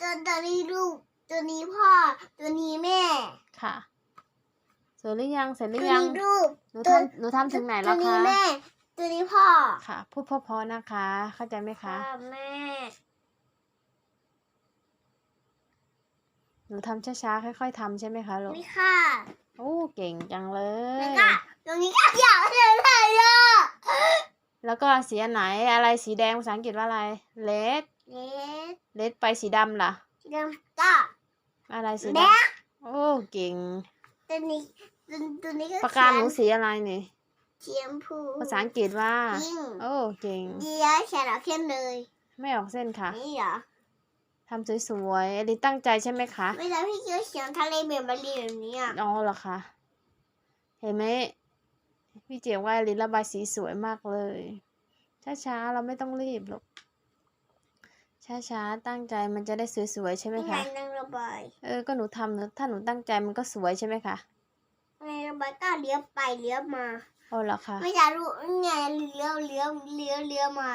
ตัวตัวนี้ลูก ตัวนี้พ่อ ตัวนี้แม่ค่ะสวยหรือยังเสร็จหตัรืวอยังนี้ลูกหนูทำหนูทำถึงไหนตัแล้ววนี้คะแม่ ตัวนี้พ่อค่ะ พูดเพอๆนะคะ เข้าใจไหมคะ แม่หนูทำช้าๆค่อย ๆทำใช่ไหมคะลูกนี่ค่ะโอ้เก่งจังเลแล้วย ก็ตัวนี้ก็อยากเลยเลยอะแล้วก็สีอันไหนอะไรสีแดงภาษาอังกฤษว่าอะไรเลดเล็ก เลดไปสีดำล่ะสีดำก็อะไรสีแดดงำโอ้เก่ง ตัวนี้ตัวตัวนี้ก็ปากกาหนูสีอะไรนี่ เขียนพูภาษาอังกฤษว่า ยิ่งโอ้เก่ง เดียวเขียนเอาเข้มเลย ไม่ออกเส้นค่ะนี่เหรอ ทำสวยๆเอลินตั้งใจใช่ไหมคะไม่ใช่พี่เกียวเขียนทะเลเบมารีแบบนี้อะ อ๋อเหรอคะเห็นไหมพี่เจียว่าลินระบายสีสวยมากเลยช้าๆเราไม่ต้องรีบหรอก ช้าๆ ตั้งใจมันจะได้สวยๆใช่ไหมไม่ไงคะนางระบายเออ ก็หนูทำหนูถ้าหนูตั้งใจมันก็สวยใช่ไหมคะนางระบายก็เลี้ยวไปเลี้ยวมาอ๋อเหรอคะ ไม่ใช่รู้ไงเลี้ยวเลี้ยวเลี้ยวเลี้ยวมา